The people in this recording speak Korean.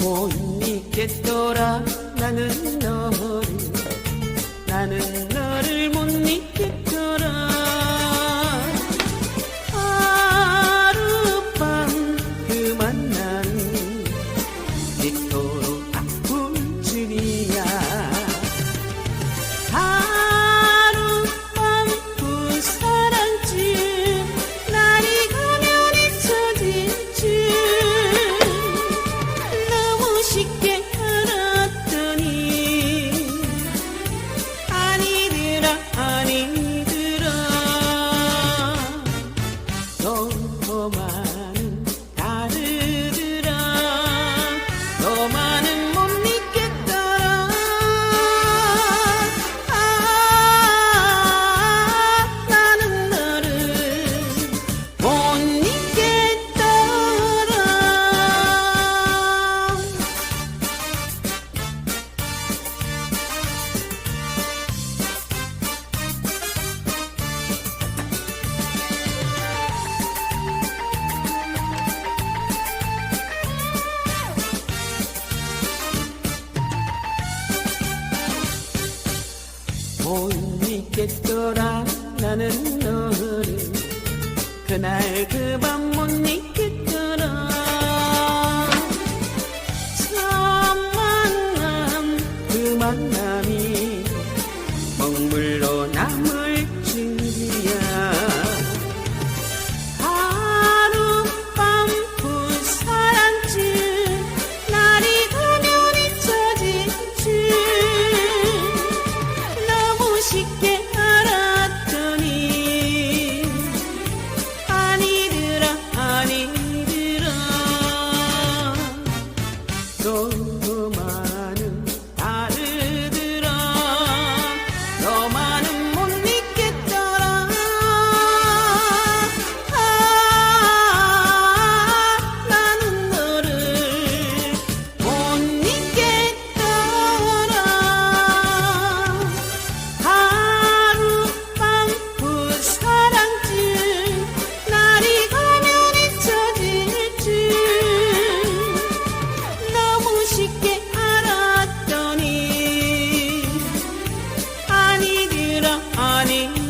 못 믿겠더라. 나는 너를 못 믿겠더라. 나는 너를 그날 그 밤 못 잊 money.